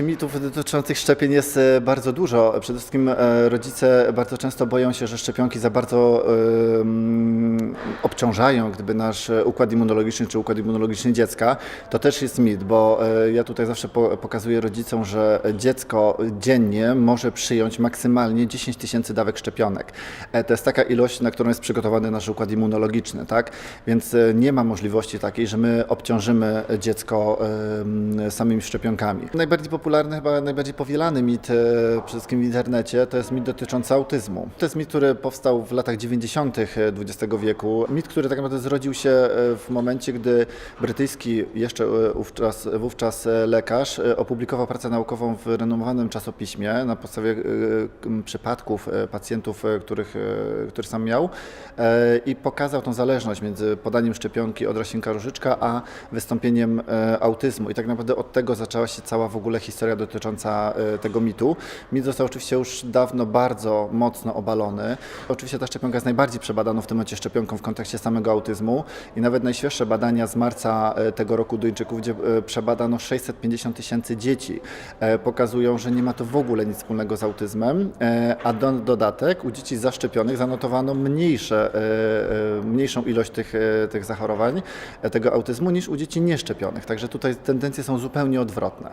Mitów dotyczących szczepień jest e, bardzo dużo. Przede wszystkim e, rodzice bardzo często boją się, że szczepionki za bardzo mm, obciążają gdyby nasz e, układ immunologiczny czy układ immunologiczny dziecka. To też jest mit, bo ja tutaj zawsze po, pokazuję rodzicom, że dziecko dziennie może przyjąć maksymalnie 10 tysięcy dawek szczepionek. To jest taka ilość, na którą jest przygotowany nasz układ immunologiczny, tak? Więc nie ma możliwości takiej, że my obciążymy dziecko em, samymi szczepionkami. Najbardziej popularny, chyba najbardziej powielany mit e, przede wszystkim w internecie to jest mit dotyczący autyzmu. To jest mit, który powstał w latach 90. XX wieku. Mit, który tak naprawdę zrodził się e, w momencie, gdy brytyjski jeszcze e, wówczas, wówczas e, lekarz e, opublikował pracę naukową w renomowanym czasopiśmie na podstawie e, przypadków e, pacjentów, e, których, e, który sam miał e, i pokazał tą zależność między podaniem szczepionki od roślinka różyczka, a wystąpieniem e, autyzmu. I tak naprawdę od tego zaczęła się cała w ogóle historia dotycząca e, tego mitu. Mit został oczywiście już dawno bardzo mocno obalony. Oczywiście ta szczepionka jest najbardziej przebadaną w tym momencie szczepionką w kontekście samego autyzmu i nawet najświeższe badania z marca e, tego roku Duńczyków, gdzie e, przebadano 650 tysięcy dzieci, pokazują, że nie ma to w ogóle nic wspólnego z autyzmem, a do, dodatek u dzieci zaszczepionych zanotowano mniejsze, mniejszą ilość tych, tych zachorowań, tego autyzmu niż u dzieci nieszczepionych. Także tutaj tendencje są zupełnie odwrotne.